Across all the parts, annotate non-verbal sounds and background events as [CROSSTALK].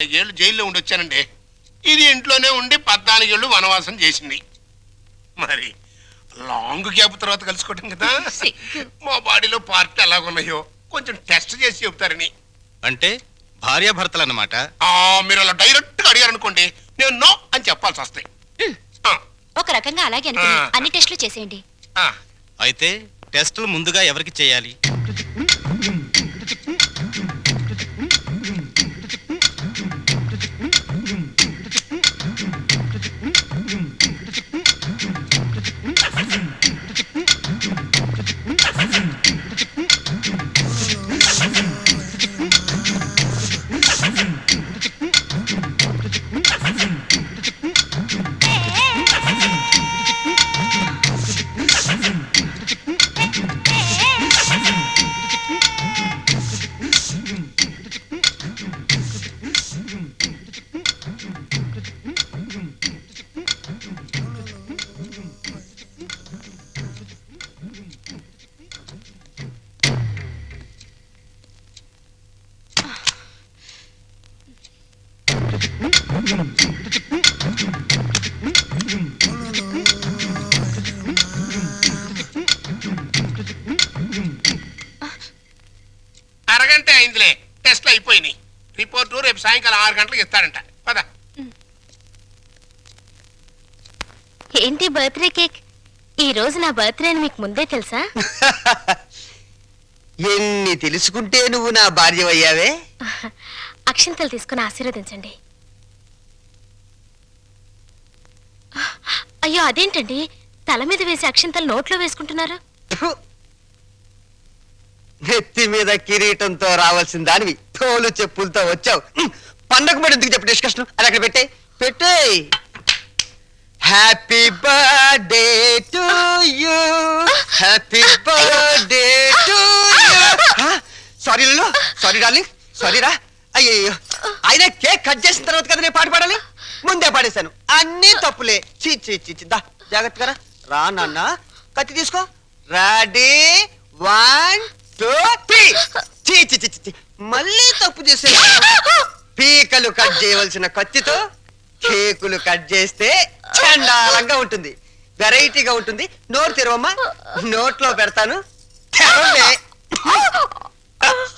ఏళ్ళు జైల్లో ఉండి వచ్చానండి ఇది ఇంట్లోనే ఉండి పద్నాలుగేళ్ళు వనవాసం చేసింది. మరి లాంగ్ గ్యాప్ తర్వాత కలుసుకోవటం కదా. మా బాడీలో పార్ట్లు ఎలాగున్నాయో కొంచెం టెస్ట్ చేసి చెప్తారని. అంటే భార్యాభర్తలు అన్నమాట ఆ, మీరు అలా డైరెక్ట్గా అడిగారు అనుకోండి నేను నో అని చెప్పాల్సి వస్తాయి. ఒక రకంగా అలాగే. అన్ని టెస్టులు చేసేయండి. ఆ. అయితే టెస్టులు ముందుగా ఎవరికి చేయాలి? అరగంట అయిందిలే. టెస్ట్లు అయిపోయినాయి. రిపోర్టు రేపు సాయంకాలం ఆరు గంటలకు ఇస్తాడంట. పద. ఏంటి బర్త్డే కేక్? ఈ రోజు నా బర్త్డే అని మీకు ముందే తెలుసా? [LAUGHS] ఎన్ని తెలుసుకుంటే నువ్వు నా భార్య అయ్యావే అక్షింతలు తీసుకుని ఆశీర్వదించండి. అయ్యో అదేంటండి? తల మీద వేసి అక్షింతలు నోట్లో వేసుకుంటున్నారు. నెత్తి మీద కిరీటంతో రావాల్సిన దానివి తోలు చెప్పులతో వచ్చావు. పండగ మరి ఎందుకు చెప్పు డిస్కషన్ అది అక్కడ పెట్టే. పెట్టే happy birthday to you happy birthday to you sorry sorry darling sorry రా. అయ్యయ్యో. ఆయన కేక్ కట్ చేసిన తర్వాత కదా నేను పాట పాడాలి? ముందే పడేశాను. అన్ని తప్పులే. చీ చీ చీ చీ. దా జాగ్రత్తగా రా. రా నాన్న. కత్తి తీసుకో. రెడీ. One two three. చీ చీ చీ చీ, చీ మళ్ళీ తప్పు చేసే పీకలు కట్ చేయవలసిన కత్తితో కేకులు కట్ చేస్తే చండాలంగా ఉంటుంది. వెరైటీగా ఉంటుంది. నోరు తెరవమ్మా. నోట్లో పెడతాను. తెరవే.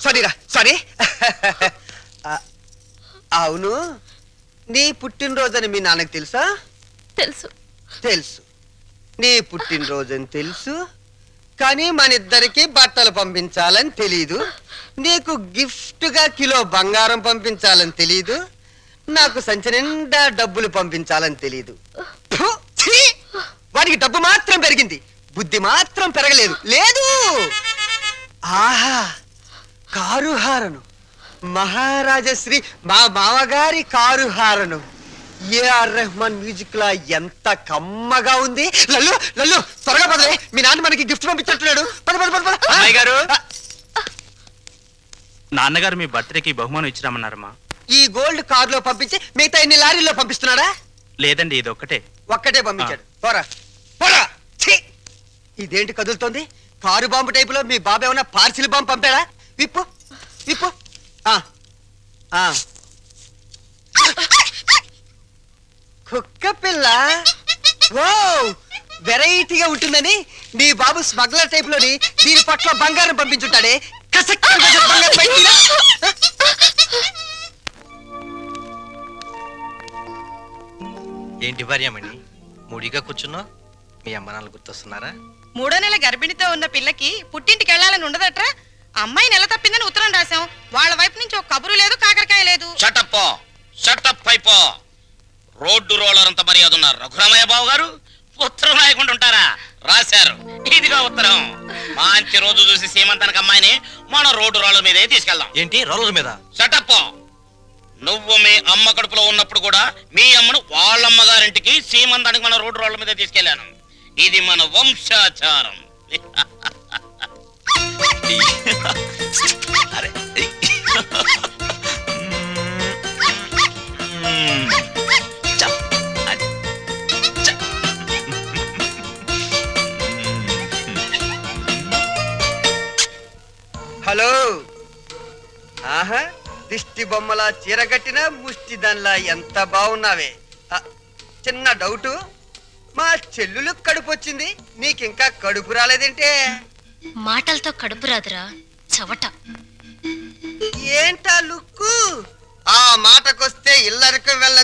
సారీరా సారీ అవును. నీ పుట్టినరోజని మీ నాన్నకు తెలుసా? తెలుసు. తెలుసు. నీ పుట్టినరోజని తెలుసు. కానీ మన ఇద్దరికి బట్టలు పంపించాలని తెలీదు. నీకు గిఫ్ట్గా కిలో బంగారం పంపించాలని తెలీదు. నాకు సంచి నిండా డబ్బులు పంపించాలని తెలీదు. ఫు, ఛీ! వాడికి డబ్బు మాత్రం పెరిగింది. బుద్ధి మాత్రం పెరగలేదు. లేదు! ఆహా! కారు హారను మహారాజశ్రీ మా మామగారి car horn AR Rahman music లా ఎంత కమ్మగా ఉంది? లల్లు లల్లు త్వరగా పదవే. మీ నాన్న మనకి గిఫ్ట్ పంపించట్లేడు. పద పద పద అమ్మాయి గారు. నాన్నగారు మీ బర్త్డేకి బహుమానం ఇచ్చిరామన్నారమ్మా ఈ గోల్డ్ కార్లో పంపించి మిగతా ఎన్ని లారీల్లో పంపిస్తున్నాడా? లేదండి ఇది ఒక్కటే ఒక్కటే పంపించాడు పోరా. పోరా. ఛీ! ఇదేంటి కదులుతోంది? కారు బాంబు టైపులో మీ బాబు ఏమన్నా పార్సిల్ బాంబు పంపాడా? విప్పు విప్పు. కుక్క పిల్ల? ఓ వెరైటీగా ఉంటుందని నీ బాబు స్మగ్లర్ టైప్లోని దీని పట్ల బంగారం పంపించుంటాడే. కసక్ బంగారం రా. ఏంటి భార్యమణి? మూడిగా కూర్చున్నావు? మీ అమ్మ నాన్న గుర్తొస్తున్నారా? మూడో నెల గర్భిణితో ఉన్న పిల్లకి పుట్టింటికి వెళ్ళాలని ఉండదట్రా? అమ్మాయి నెల తప్పిందని ఉత్తరం రాశాం. వాళ్ళ వైపు నుంచి ఒక కబురు లేదు కాకరకాయ లేదు. షటప్ షటప్ అయిపో రోడ్డు రోలర్ అంత మర్యాద ఉన్నారు రఘురామయ్య బాబు గారు ఉత్తరం రాయకుండా ఉంటారా? రాశారు. ఇదిగో ఉత్తరం. మంచి రోజు చూసి సీమంతానికి అమ్మాయిని మన రోడ్డు రోలర్ మీదే తీసుకెళ్దాం. ఏంటి? రోలర్ మీద? షటప్ నువ్వు మీ అమ్మ కడుపులో ఉన్నప్పుడు కూడా మీ అమ్మను వాళ్ళమ్మ గారింటికి సీమంతానికి మన రోడ్డు రోడ్ల మీద తీసుకెళ్ళాను ఇది మన వంశాచారం. [LAUGHS] అరే హలో. ఆహా దిష్టి బొమ్మలా చీర కట్టిన ముష్టి దానిలా ఎంత బాగున్నావే చిన్న డౌటు మా చెల్లులకు కడుపు వచ్చింది నీకింకా కడుపు రాలేదంటే? మాటలతో కడుపు రాదురా చవట. ఏంటా లుక్కు? ఆ మాటకొస్తే ఇల్లరికి వెళ్ళ